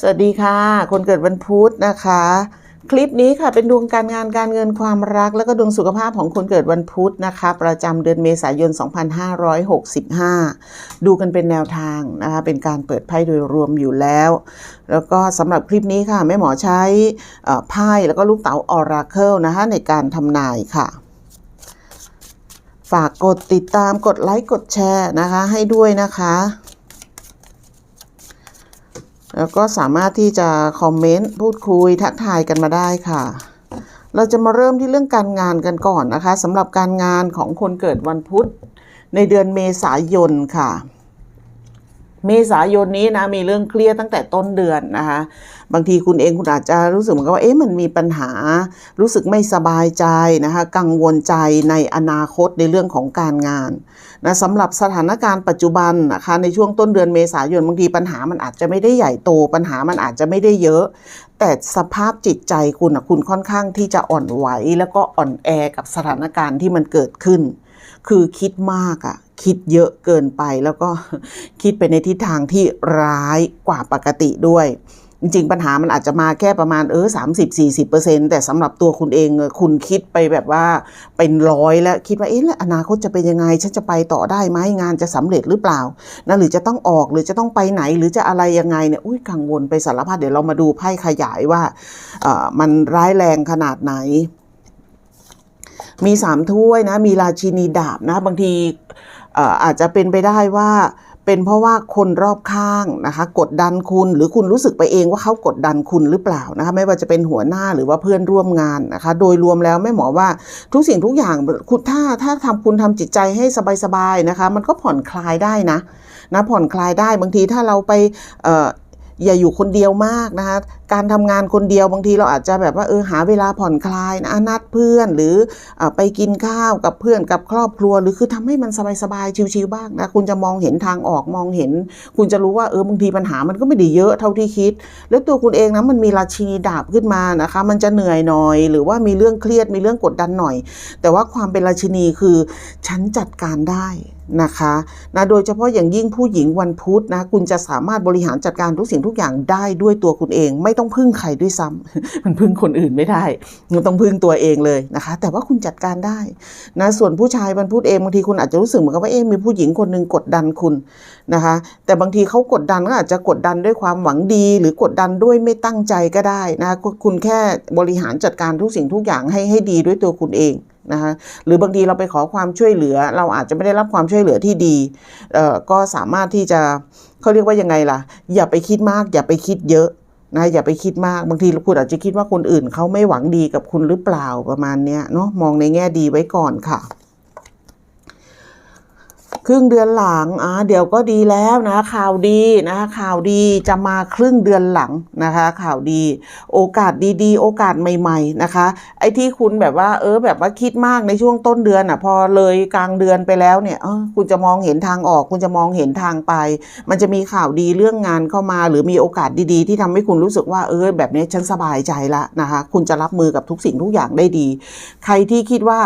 สวัสดีค่ะ คนเกิดวันพุธนะคะ คลิปนี้ค่ะเป็นดวงการงานการเงินความรัก แล้วก็ดวงสุขภาพของคนเกิดวันพุธนะคะ ประจำเดือนเมษายน 2565 ดูกันเป็นแนวทางนะคะ เป็นการเปิดไพ่โดยรวมอยู่แล้ว แล้วก็สำหรับคลิปนี้ค่ะแม่หมอใช้ไพ่แล้วก็ลูกเต๋าออราเคิลนะคะในการทำนายค่ะฝากกดติดตามกดไลค์กดแชร์นะคะให้ด้วยนะคะ แล้วก็สามารถที่จะคอมเมนต์พูดคุยทักทายกันมาได้ค่ะ เราจะมาเริ่มที่เรื่องการงานกันก่อนนะคะสำหรับการงานของคนเกิดวันพุธในเดือนเมษายนค่ะ เมษายนนี้นะมีเรื่องเครียดตั้งแต่ต้นเดือนนะคะบางทีคุณเองคุณอาจจะรู้สึกเหมือนกับว่าเอ๊ะมันมีปัญหา รู้สึกไม่สบายใจนะคะกังวลใจในอนาคตในเรื่องของการงานนะสำหรับสถานการณ์ปัจจุบันนะคะในช่วงต้นเดือนเมษายนบางทีปัญหามันอาจจะไม่ได้ใหญ่โต ปัญหามันอาจจะไม่ได้เยอะ แต่สภาพจิตใจคุณอะคุณค่อนข้างที่จะอ่อนไหว แล้วก็อ่อนแอกับสถานการณ์ที่มันเกิดขึ้น คือคิดมากอะ คิดเยอะเกินไปแล้วก็คิดไปในทิศทางที่ร้ายกว่าปกติด้วย จริง ๆ ปัญหามันอาจจะมาแค่ประมาณเออสามสิบสี่สิบเปอร์เซ็นแต่สำหรับตัวคุณเองคุณคิดไปแบบว่าเป็นร้อยแล้วคิดว่าเอ๊ะอนาคตจะเป็นยังไง ฉันจะไปต่อได้ไหมงานจะสำเร็จหรือเปล่านะหรือจะต้องออกหรือจะต้องไปไหนหรือจะอะไรยังไงเนี่ยอุ้ยกังวลไปสารพัดเดี๋ยวเรามาดูไพ่ขยายว่าเออมันร้ายแรงขนาดไหนมีสามถ้วยนะ มีราชินีดาบนะ บางที อาจจะเป็นไปได้ว่าเป็นเพราะว่าคนรอบข้างนะคะกดดันคุณหรือคุณรู้สึกไปเองว่าเขากดดันคุณหรือเปล่านะคะไม่ว่าจะเป็นหัวหน้าหรือว่าเพื่อนร่วมงานนะคะ โดยรวมแล้วแม่หมอว่าทุกสิ่งทุกอย่างคุณถ้าถ้าทำคุณทำจิตใจให้สบายๆนะคะ มันก็ผ่อนคลายได้นะนะผ่อนคลายได้บางทีถ้าเราไปเอย่าอยู่คนเดียวมากนะคะ การทำงานคนเดียวบางทีเราอาจจะแบบว่าเออหาเวลาผ่อนคลายนะนัดเพื่อนหรืออไปกินข้าวกับเพื่อนกับครอบครัว หรือคือทำให้มันสบายๆชิวๆบ้างนะคุณจะมองเห็นทางออกมองเห็น คุณจะรู้ว่าเออบางทีปัญหามันก็ไม่ได้เยอะเท่าที่คิด แล้วตัวคุณเองนะมันมีราชินีดาบขึ้นมานะคะ มันจะเหนื่อยหน่อย หรือว่ามีเรื่องเครียดมีเรื่องกดดันหน่อย แต่ว่าความเป็นราชินีคือฉันจัดการได้นะคะนะโดยเฉพาะอย่างยิ่งผู้หญิงวันพุธนะคุณจะสามารถบริหารจัดการทุกสิ่งทุกอย่างได้ด้วยตัวคุณเอง ไม่ต้องพึ่งใครด้วยซ้ำมันพึ่งคนอื่นไม่ได้มันต้องพึ่งตัวเองเลยนะคะ แต่ว่าคุณจัดการได้นะส่วนผู้ชายวันพุธเองบางทีคุณอาจจะรู้สึกเหมือนกับว่าเอ๊ะมีผู้หญิงคนหนึ่งกดดันคุณนะคะ แต่บางทีเขากดดันก็อาจจะกดดันด้วยความหวังดี หรือกดดันด้วยไม่ตั้งใจก็ได้นะคคุณแค่บริหารจัดการทุกสิ่งทุกอย่างให้ให้ดีด้วยตัวคุณเอง นะคะหรือบางทีเราไปขอความช่วยเหลือ เราอาจจะไม่ได้รับความช่วยเหลือที่ดีเอ่อก็สามารถที่จะเขาเรียกว่ายังไงล่ะ อย่าไปคิดมาก อย่าไปคิดเยอะนะอย่าไปคิดมากบางทีคุณอาจจะคิดว่าคนอื่นเขาไม่หวังดีกับคุณหรือเปล่าประมาณเนี้ยเนาะมองในแง่ดีไว้ก่อนค่ะ ครึ่งเดือนหลังอ่าเดี๋ยวก็ดีแล้วนะข่าวดีนะข่าวดีจะมาครึ่งเดือนหลังนะคะ ข่าวดี โอกาสดีๆ โอกาสใหม่ๆนะคะ ไอ้ที่คุณแบบว่า เออแบบว่าคิดมากในช่วงต้นเดือนอะพอเลยกลางเดือนไปแล้วเนี่ยเออคุณจะมองเห็นทางออก คุณจะมองเห็นทางไป มันจะมีข่าวดีเรื่องงานเข้ามา หรือมีโอกาสดีๆ ที่ทำให้คุณรู้สึกว่าเออแบบนี้ฉันสบายใจละนะคะ คุณจะรับมือกับทุกสิ่งทุกอย่างได้ดี ใครที่คิดว่า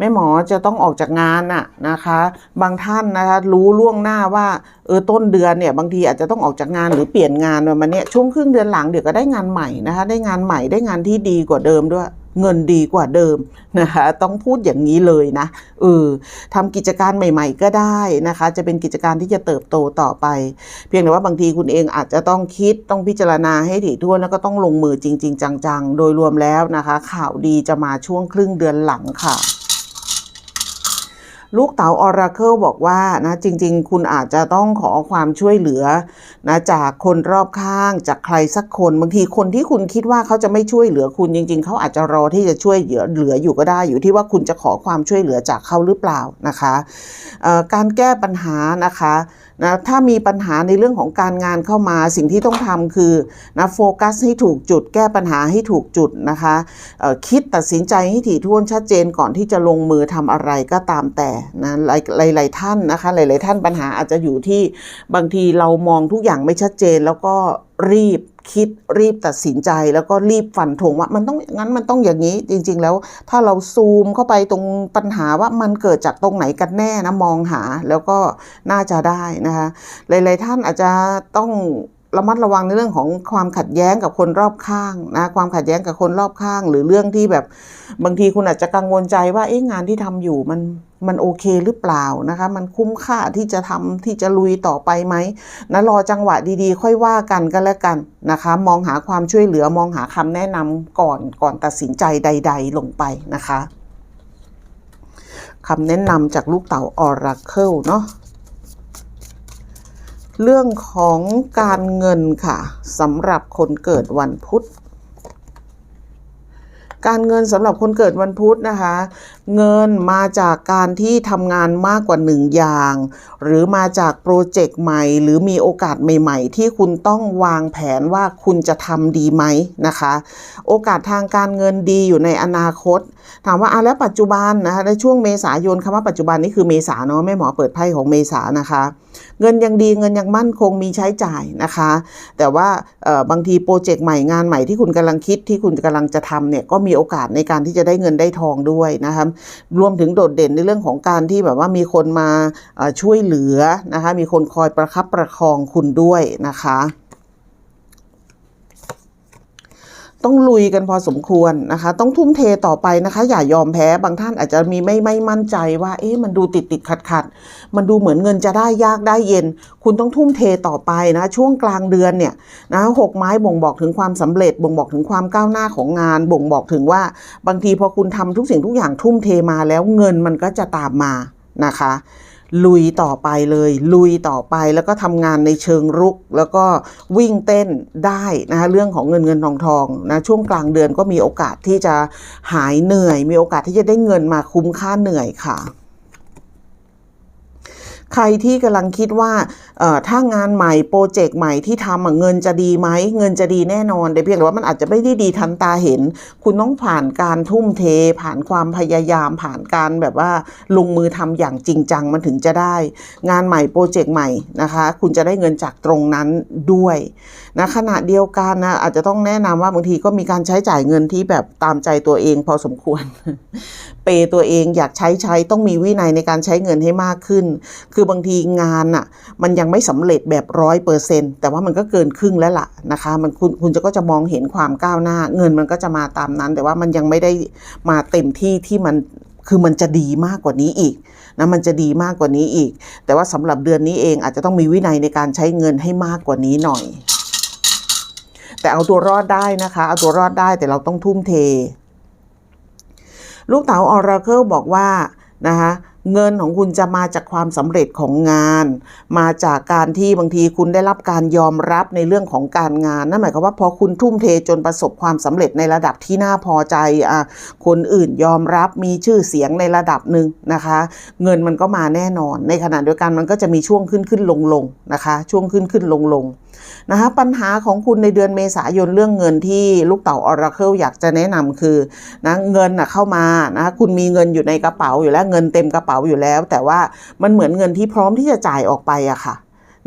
แม่หมอจะต้องออกจากงานน่ะนะคะ บางท่านนะคะรู้ล่วงหน้าว่าเออต้นเดือนเนี่ยบางทีอาจจะต้องออกจากงานหรือเปลี่ยนงานประมาณเนี้ยช่วงครึ่งเดือนหลังเดี๋ยวก็ได้งานใหม่นะคะได้งานใหม่ได้งานที่ดีกว่าเดิมด้วยเงินดีกว่าเดิมนะคะต้องพูดอย่างนี้เลยนะเออทำกิจการใหม่ ๆ ก็ได้นะคะ จะเป็นกิจการที่จะเติบโตต่อไป เพียงแต่ว่าบางทีคุณเองอาจจะต้องคิดต้องพิจารณาให้ถี่ถ้วนแล้วก็ต้องลงมือจริง ๆ จัง ๆ โดยรวมแล้วนะคะ ข่าวดีจะมาช่วงครึ่งเดือนหลังค่ะ ลูกเต๋าออราเคิลบอกว่านะจริง ๆ คุณอาจจะต้องขอความช่วยเหลือนะจากคนรอบข้างจากใครสักคนบางทีคนที่คุณคิดว่าเขาจะไม่ช่วยเหลือคุณจริง ๆ เขาอาจจะรอที่จะช่วยเหลือเหลืออยู่ก็ได้ อยู่ที่ว่าคุณจะขอความช่วยเหลือจากเขาหรือเปล่านะคะการแก้ปัญหานะคะ นะถ้ามีปัญหาในเรื่องของการงานเข้ามาสิ่งที่ต้องทำคือนะโฟกัสให้ถูกจุด แก้ปัญหาให้ถูกจุดนะคะคิดตัดสินใจให้ถี่ถ้วนชัดเจนก่อนที่จะลงมือทำอะไรก็ตามแต่นะหลายหลายๆท่านนะคะหลาย ๆ ท่านปัญหาอาจจะอยู่ที่บางทีเรามองทุกอย่างไม่ชัดเจนแล้วก็ รีบคิดรีบตัดสินใจแล้วก็รีบฟันธงว่ามันต้องงั้นมันต้องอย่างนี้ จริง ๆ แล้วถ้าเราซูมเข้าไปตรงปัญหาว่ามันเกิดจากตรงไหนกันแน่นะมองหาแล้วก็น่าจะได้นะคะหลาย ๆ ท่านอาจจะต้อง ระมัดระวังในเรื่องของความขัดแย้งกับคนรอบข้างนะความขัดแย้งกับคนรอบข้าง หรือเรื่องที่แบบบางทีคุณอาจจะกังวลใจว่าเอ๊ะงานที่ทำอยู่มันมันโอเคหรือเปล่านะคะ มันคุ้มค่าที่จะทำที่จะลุยต่อไปไหมนะรอจังหวะดีๆ ค่อยว่ากันก็แล้วกันนะคะ มองหาความช่วยเหลือมองหาคำแนะนำก่อนก่อนตัดสินใจใด ๆ ลงไปนะคะคำแนะนำจากลูกเต่าออราเคิลเนาะ เรื่องของการเงินค่ะสำหรับคนเกิดวันพุธ การเงินสำหรับคนเกิดวันพุธนะคะเงินมาจากการที่ทำงานมากกว่าหนึ่งอย่าง หรือมาจากโปรเจกต์ใหม่ หรือมีโอกาสใหม่ ๆ ที่คุณต้องวางแผนว่าคุณจะทำดีไหมนะคะ โอกาสทางการเงินดีอยู่ในอนาคต ถามว่าอะแล้วปัจจุบันนะคะในช่วงเมษายนคำว่าปัจจุบันนี่คือเมษาเนาะแม่หมอเปิดไพ่ของเมษานะคะ เงินยังดีเงินยังมั่นคงมีใช้จ่ายนะคะ แต่ว่าบางทีโปรเจกต์ใหม่งานใหม่ที่คุณกำลังคิดที่คุณกำลังจะทำเนี่ยก็มีโอกาสในการที่จะได้เงินได้ทองด้วยนะคะรวมถึงโดดเด่นในเรื่องของการที่แบบว่ามีคนมาช่วยเหลือนะคะ มีคนคอยประคับประคองคุณด้วยนะคะ ต้องลุยกันพอสมควรนะคะ ต้องทุ่มเทต่อไปนะคะ อย่ายอมแพ้บางท่านอาจจะมีไม่ไม่มั่นใจว่า เอ๊ะมันดูติดติดขัดขัดมันดูเหมือนเงินจะได้ยากได้เย็น คุณต้องทุ่มเทต่อไปนะ ช่วงกลางเดือนเนี่ยนะหกไม้บ่งบอกถึงความสำเร็จ บ่งบอกถึงความก้าวหน้าของงาน บ่งบอกถึงว่าบางทีพอคุณทำทุกสิ่งทุกอย่างทุ่มเทมาแล้วเงินมันก็จะตามมานะคะ ลุยต่อไปเลย ลุยต่อไปแล้วก็ทำงานในเชิงรุก แล้วก็วิ่งเต้นได้นะคะเรื่องของเงินเงินทองทองนะช่วงกลางเดือนก็มีโอกาสที่จะหายเหนื่อย มีโอกาสที่จะได้เงินมาคุ้มค่าเหนื่อยค่ะ ใครที่กำลังคิดว่าถ้างานใหม่โปรเจกต์ใหม่ที่ทำเงินจะดีไหมเงินจะดีแน่นอนแต่เพียงแต่ว่ามันอาจจะไม่ได้ดีทันตาเห็น คุณต้องผ่านการทุ่มเท ผ่านความพยายามผ่านการแบบว่าลงมือทำอย่างจริงจังมันถึงจะได้ งานใหม่โปรเจกต์ใหม่นะคะคุณจะได้เงินจากตรงนั้นด้วยนะขณะเดียวกันนะอาจจะต้องแนะนำว่าบางทีก็มีการใช้จ่ายเงินที่แบบตามใจตัวเองพอสมควร ย์ตัวเองอยากใช้ใช้ต้องมีวินัยในการใช้เงินให้มากขึ้น คือบางทีงานอะมันยังไม่สำเร็จแบบร้อยเปอร์เซ็นต์แต่ว่ามันก็เกินครึ่งแล้วล่ะนะคะมันคุณคุณจะก็จะมองเห็นความก้าวหน้า เงินมันก็จะมาตามนั้น แต่ว่ามันยังไม่ได้มาเต็มที่ที่มันคือมันจะดีมากกว่านี้อีกนะมันจะดีมากกว่านี้อีก แต่ว่าสำหรับเดือนนี้เองอาจจะต้องมีวินัยในการใช้เงินให้มากกว่านี้หน่อย แต่เอาตัวรอดได้นะคะ เอาตัวรอดได้แต่เราต้องทุ่มเท ลูกเต๋าออราเคิลบอกว่านะคะเงินของคุณจะมาจากความสำเร็จของงาน มาจากการที่บางทีคุณได้รับการยอมรับในเรื่องของการงานนั่นหมายความว่าพอคุณทุ่มเทจนประสบความสำเร็จในระดับที่น่าพอใจอะคนอื่นยอมรับมีชื่อเสียงในระดับหนึ่งนะคะ เงินมันก็มาแน่นอน ในขณะเดียวกันมันก็จะมีช่วงขึ้นขึ้นลงลงนะคะ ช่วงขึ้นขึ้นลงลงนะคะปัญหาของคุณในเดือนเมษายนเรื่องเงินที่ลูกเต่าออราเคิลอยากจะแนะนำคือนะเงินนะเข้ามานะคุณมีเงินอยู่ในกระเป๋าอยู่แล้วเงินเต็มกระเป๋าอยู่แล้ว แต่ว่ามันเหมือนเงินที่พร้อมที่จะจ่ายออกไปอะค่ะ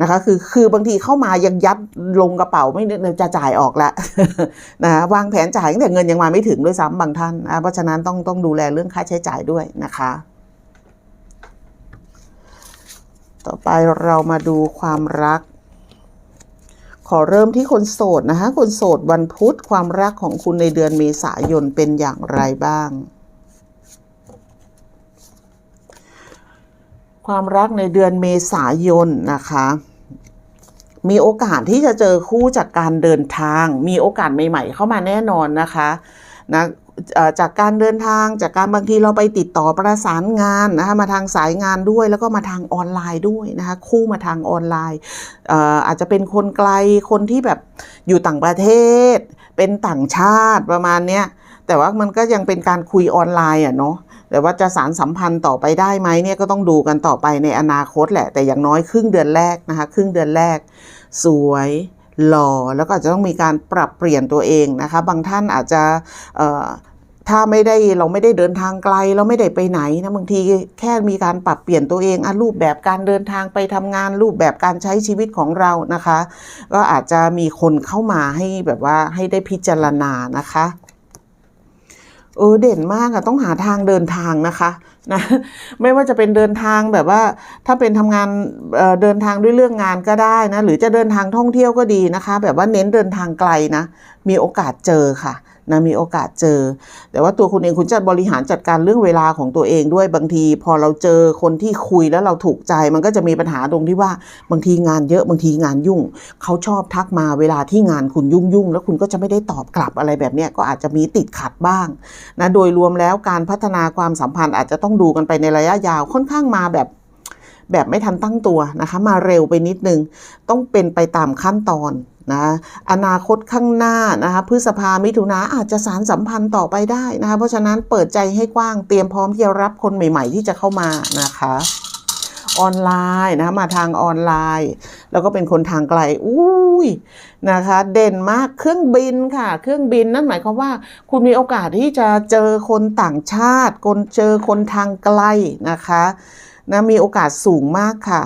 นะคะคือคือบางทีเข้ามายังยัดลงกระเป๋าไม่นึกจะจ่ายออกละนะวางแผนจ่ายแต่เงินยังมาไม่ถึงด้วยซ้ำบางท่านนะเพราะฉะนั้นต้องต้องดูแลเรื่องค่าใช้จ่ายด้วยนะคะ ต่อไปเรามาดูความรัก อเริ่มที่คนโสดนะคะคนโสดวันพุธความรักของคุณในเดือนเมษายนเป็นอย่างไรบ้าง ความรักในเดือนเมษายนนะคะมีโอกาสที่จะเจอคู่จากการเดินทาง มีโอกาสใหม่ ๆ เข้ามาแน่นอนนะคะนะ จากการเดินทางจากการบางทีเราไปติดต่อประสานงานนะคะมาทางสายงานด้วยแล้วก็มาทางออนไลน์ด้วยนะคะคู่มาทางออนไลน์เอ่ออาจจะเป็นคนไกลคนที่แบบอยู่ต่างประเทศ เป็นต่างชาติประมาณเนี้ยแต่ว่ามันก็ยังเป็นการคุยออนไลน์อะเนาะแต่ว่าจะสารสัมพันธ์ต่อไปได้ไหมเนี่ยก็ต้องดูกันต่อไปในอนาคตแหละแต่อย่างน้อยครึ่งเดือนแรกนะคะครึ่งเดือนแรกสวย หล่อแล้วก็อาจจะต้องมีการปรับเปลี่ยนตัวเองนะคะ บางท่านอาจจะถ้าไม่ได้เราไม่ได้เดินทางไกลเราไม่ได้ไปไหนนะบางทีแค่มีการปรับเปลี่ยนตัวเองอรูปแบบการเดินทางไปทำงานรูปแบบการใช้ชีวิตของเรานะคะ ก็อาจจะมีคนเข้ามาให้แบบว่าให้ได้พิจารณานะคะ เออเด่นมากอะต้องหาทางเดินทางนะคะนะไม่ว่าจะเป็นเดินทางแบบว่า ถ้าเป็นทำงานเเดินทางด้วยเรื่องงานก็ได้นะหรือจะเดินทางท่องเที่ยวก็ดีนะคะ แบบว่าเน้นเดินทางไกลนะมีโอกาสเจอค่ะ นะมีโอกาสเจอ แต่ว่าตัวคุณเองคุณจะบริหารจัดการเรื่องเวลาของตัวเองด้วยบางที พอเราเจอคนที่คุยแล้วเราถูกใจ มันก็จะมีปัญหาตรงที่ว่าบางทีงานเยอะบางทีงานยุ่ง เขาชอบทักมาเวลาที่งานคุณยุ่งยุ่งแล้วคุณก็จะไม่ได้ตอบกลับอะไรแบบนี้ก็อาจจะมีติดขัดบ้างนะโดยรวมแล้วการพัฒนาความสัมพันธ์อาจจะต้องดูกันไปในระยะยาวค่อนข้างมาแบบแบบไม่ทันตั้งตัวนะคะ มาเร็วไปนิดนึง ต้องเป็นไปตามขั้นตอน นะอนาคตข้างหน้านะคะพฤษภามิถุนาอาจจะสารสัมพันธ์ต่อไปได้นะคะเพราะฉะนั้นเปิดใจให้กว้างเตรียมพร้อมที่จะรับคนใหม่ๆ ที่จะเข้ามานะคะออนไลน์นะคะมาทางออนไลน์ แล้วก็เป็นคนทางไกลอุ้ยนะคะ เด่นมากเครื่องบินค่ะ เครื่องบินนั่นหมายความว่า คุณมีโอกาสที่จะเจอคนต่างชาติคนเจอคนทางไกลนะคะนะมีโอกาสสูงมากค่ะ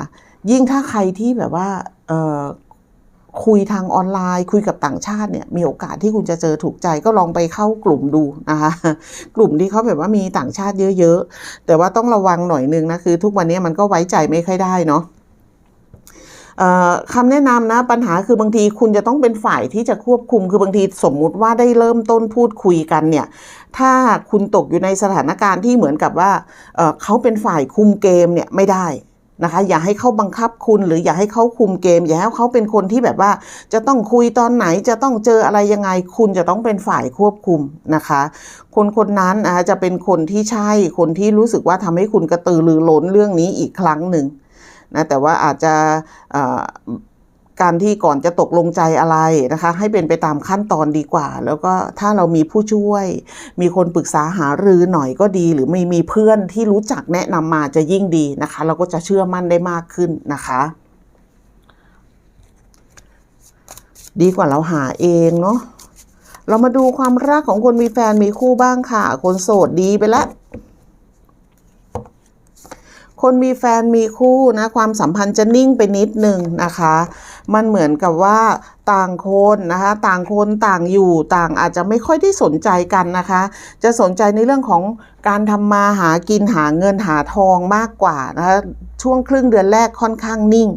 ยิ่งถ้าใครที่แบบว่าเออ คุยทางออนไลน์ คุยกับต่างชาติเนี่ยมีโอกาสที่คุณจะเจอถูกใจก็ลองไปเข้ากลุ่มดูนะคะกลุ่มที่เขาแบบว่ามีต่างชาติเยอะๆ แต่ว่าต้องระวังหน่อยนึงนะคือ ทุกวันนี้มันก็ไว้ใจไม่ค่อยได้เนาะคำแนะนำนะปัญหาคือบางทีคุณจะต้องเป็นฝ่ายที่จะควบคุม คือบางทีสมมุติว่าได้เริ่มต้นพูดคุยกันเนี่ย ถ้าคุณตกอยู่ในสถานการณ์ที่เหมือนกับว่าเเขาเป็นฝ่ายคุมเกมเนี่ยไม่ได้ นะคะ อย่าให้เขาบังคับคุณหรืออย่าให้เขาคุมเกม อย่าให้เขาเป็นคนที่แบบว่า จะต้องคุยตอนไหนจะต้องเจออะไรยังไง คุณจะต้องเป็นฝ่ายควบคุมนะคะ คนคนนั้นนะคะจะเป็นคนที่ใช่คนที่รู้สึกว่าทำให้คุณกระตือรือร้นเรื่องนี้อีกครั้งหนึ่งนะแต่ว่าอาจจะ การที่ก่อนจะตกลงใจอะไรนะคะ ให้เป็นไปตามขั้นตอนดีกว่า แล้วก็ถ้าเรามีผู้ช่วย มีคนปรึกษาหารือหน่อยก็ดี หรือไม่มีเพื่อนที่รู้จักแนะนำมาจะยิ่งดีนะคะ เราก็จะเชื่อมั่นได้มากขึ้นนะคะ ดีกว่าเราหาเองเนาะเรามาดูความรักของคนมีแฟนมีคู่บ้างค่ะ คนโสดดีไปแล้วคนมีแฟนมีคู่นะความสัมพันธ์จะนิ่งไปนิดนึงนะคะ มันเหมือนกับว่าต่างคนนะคะต่างคนต่างอยู่ต่างอาจจะไม่ค่อยได้สนใจกันนะคะ จะสนใจในเรื่องของการทำมาหากินหาเงินหาทองมากกว่านะคะช่วงครึ่งเดือนแรกค่อนข้างนิ่ง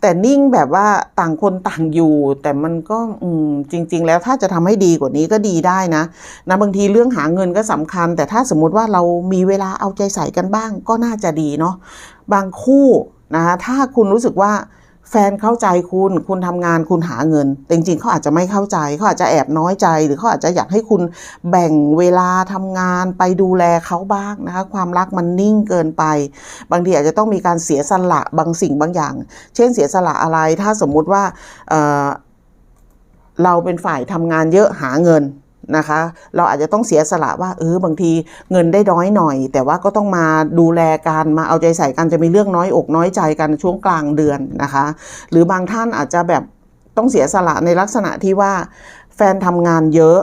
แต่นิ่งแบบว่าต่างคนต่างอยู่ แต่มันก็อืมจริง ๆ แล้วถ้าจะทำให้ดีกว่านี้ก็ดีได้นะนะบางทีเรื่องหาเงินก็สำคัญ แต่ถ้าสมมุติว่าเรามีเวลาเอาใจใส่กันบ้าง ก็น่าจะดีเนาะบางคู่นะคะถ้าคุณรู้สึกว่า แฟนเข้าใจคุณ คุณทำงานคุณหาเงิน แต่จริงๆเขาอาจจะไม่เข้าใจ เขาอาจจะแอบน้อยใจ หรือเขาอาจจะอยากให้คุณแบ่งเวลาทำงานไปดูแลเขาบ้างนะคะ ความรักมันนิ่งเกินไป บางทีอาจจะต้องมีการเสียสละบางสิ่งบางอย่าง เช่นเสียสละอะไร ถ้าสมมุติว่าเเราเป็นฝ่ายทำงานเยอะหาเงิน นะคะ เราอาจจะต้องเสียสละว่าเออบางทีเงินได้น้อยหน่อย แต่ว่าก็ต้องมาดูแลกันมาเอาใจใส่กันจะมีเรื่องน้อยอกน้อยใจกันช่วงกลางเดือนนะคะ หรือบางท่านอาจจะแบบต้องเสียสละในลักษณะที่ว่าแฟนทำงานเยอะ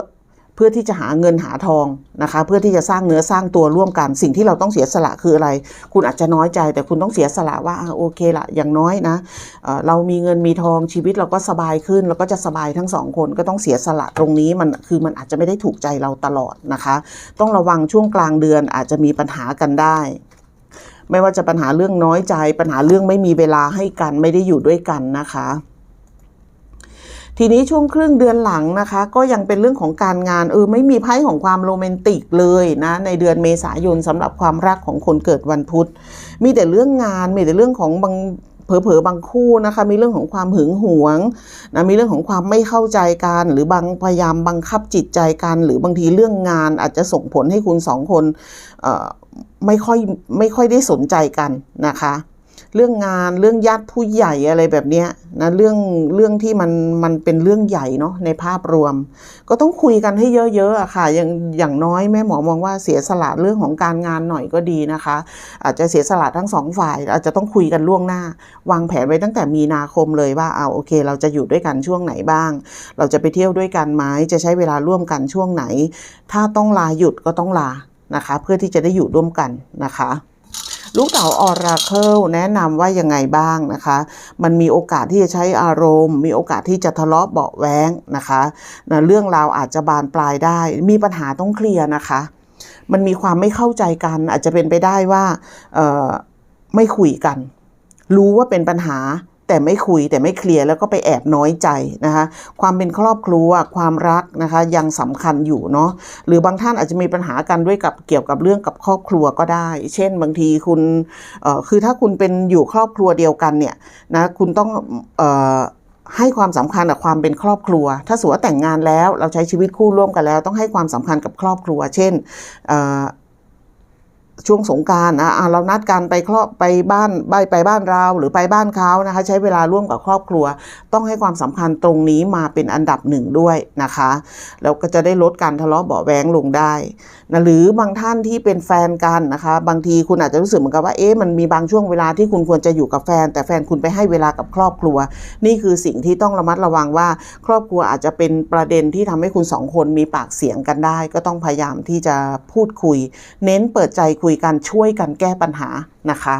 พื่อที่จะหาเงินหาทองนะคะ เพื่อที่จะสร้างเนื้อสร้างตัวร่วมกัน สิ่งที่เราต้องเสียสละคืออะไร คุณอาจจะน้อยใจ แต่คุณต้องเสียสละว่าโอเคละอย่างน้อยนะเเรามีเงินมีทองชีวิตเราก็สบายขึ้นเราก็จะสบายทั้งสองคนก็ต้องเสียสละตรงนี้มันคือมันอาจจะไม่ได้ถูกใจเราตลอดนะคะ ต้องระวังช่วงกลางเดือนอาจจะมีปัญหากันได้ไม่ว่าจะปัญหาเรื่องน้อยใจ ปัญหาเรื่องไม่มีเวลาให้กันไม่ได้อยู่ด้วยกันนะคะ ทีนี้ช่วงครึ่งเดือนหลังนะคะ ก็ยังเป็นเรื่องของการงานเออไม่มีไพ่ของความโรแมนติกเลยนะในเดือนเมษายนสำหรับความรักของคนเกิดวันพุธ มีแต่เรื่องงานมีแต่เรื่องของบางเผลอๆบางคู่นะคะมีเรื่องของความหึงหวงนะมีเรื่องของความไม่เข้าใจกันหรือบางพยายามบังคับจิตใจกัน หรือบางทีเรื่องงานอาจจะส่งผลให้คุณสองคนไม่ค่อยไม่ค่อยได้สนใจกันนะคะ เรื่องงานเรื่องญาติผู้ใหญ่อะไรแบบนี้นะเรื่องเรื่องที่มันมันเป็นเรื่องใหญ่เนาะในภาพรวม ก็ต้องคุยกันให้เยอะๆอะค่ะอย่างอย่างน้อยแม่หมอมองว่าเสียสละเรื่องของการงานหน่อยก็ดีนะคะ อาจจะเสียสละทั้งสองฝ่าย อาจจะต้องคุยกันล่วงหน้า วางแผนไว้ตั้งแต่มีนาคมเลยว่าเอาโอเค เราจะอยู่ด้วยกันช่วงไหนบ้าง เราจะไปเที่ยวด้วยกันไหมจะใช้เวลาร่วมกันช่วงไหน ถ้าต้องลาหยุดก็ต้องลานะคะ เพื่อที่จะได้อยู่ร่วมกันนะคะ ลูกเต๋าออราเคิลแนะนำว่ายังไงบ้างนะคะ มันมีโอกาสที่จะใช้อารมณ์ มีโอกาสที่จะทะเลาะเบาะแว้งนะคะนะเรื่องราวอาจจะบานปลายได้ มีปัญหาต้องเคลียร์นะคะ มันมีความไม่เข้าใจกัน อาจจะเป็นไปได้ว่าไม่คุยกัน รู้ว่าเป็นปัญหา แต่ไม่คุยแต่ไม่เคลียร์แล้วก็ไปแอบน้อยใจนะคะ ความเป็นครอบครัวความรักนะคะยังสำคัญอยู่เนาะหรือบางท่านอาจจะมีปัญหากันด้วยกับเกี่ยวกับเรื่องกับครอบครัวก็ได้ เช่นบางทีคุณคือถ้าคุณเป็นอยู่ครอบครัวเดียวกันเนี่ยนะคุณต้องให้ความสำคัญกับความเป็นครอบครัว ถ้าสมมุติว่าแต่งงานแล้วเราใช้ชีวิตคู่ร่วมกันแล้ว ต้องให้ความสำคัญกับครอบครัว เช่น ช่วงสงการนะอะเรานัดกันไปครอบไปบ้านไปไปบ้านเราหรือไปบ้านเขานะคะ ใช้เวลาร่วมกับครอบครัว ต้องให้ความสำคัญตรงนี้มาเป็นอันดับหนึ่งด้วยนะคะแล้วก็จะได้ลดการทะเลาะเบาแวงลงได้นะหรือบางท่านที่เป็นแฟนกันนะคะ บางทีคุณอาจจะรู้สึกเหมือนกับว่าเอ๊ะมันมีบางช่วงเวลาที่คุณควรจะอยู่กับแฟน แต่แฟนคุณไปให้เวลากับครอบครัว นี่คือสิ่งที่ต้องระมัดระวังว่า ครอบครัวอาจจะเป็นประเด็นที่ทำให้คุณสองคนมีปากเสียงกันได้ ก็ต้องพยายามที่จะพูดคุย เน้นเปิดใจคุยยกันช่วยกันแก้ปัญหานะคะ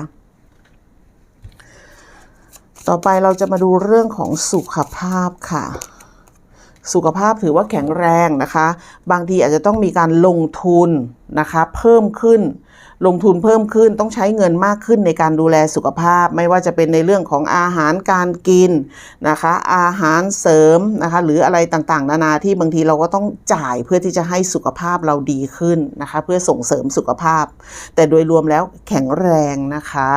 ต่อไปเราจะมาดูเรื่องของสุขภาพค่ะ สุขภาพถือว่าแข็งแรงนะคะ บางทีอาจจะต้องมีการลงทุนนะคะเพิ่มขึ้น ลงทุนเพิ่มขึ้นต้องใช้เงินมากขึ้นในการดูแลสุขภาพ ไม่ว่าจะเป็นในเรื่องของอาหารการกินนะคะ อาหารเสริมนะคะ หรืออะไรต่างๆ นานาที่บางทีเราก็ต้องจ่ายเพื่อที่จะให้สุขภาพเราดีขึ้นนะคะ เพื่อส่งเสริมสุขภาพ แต่โดยรวมแล้วแข็งแรงนะคะ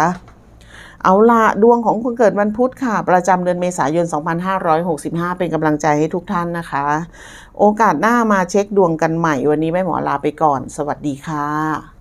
เอาละดวงของคนเกิดวันพุธค่ะ ประจำเดือนเมษายน 2565 เป็นกำลังใจให้ทุกท่านนะคะ โอกาสหน้ามาเช็คดวงกันใหม่ วันนี้แม่หมอลาไปก่อน สวัสดีค่ะ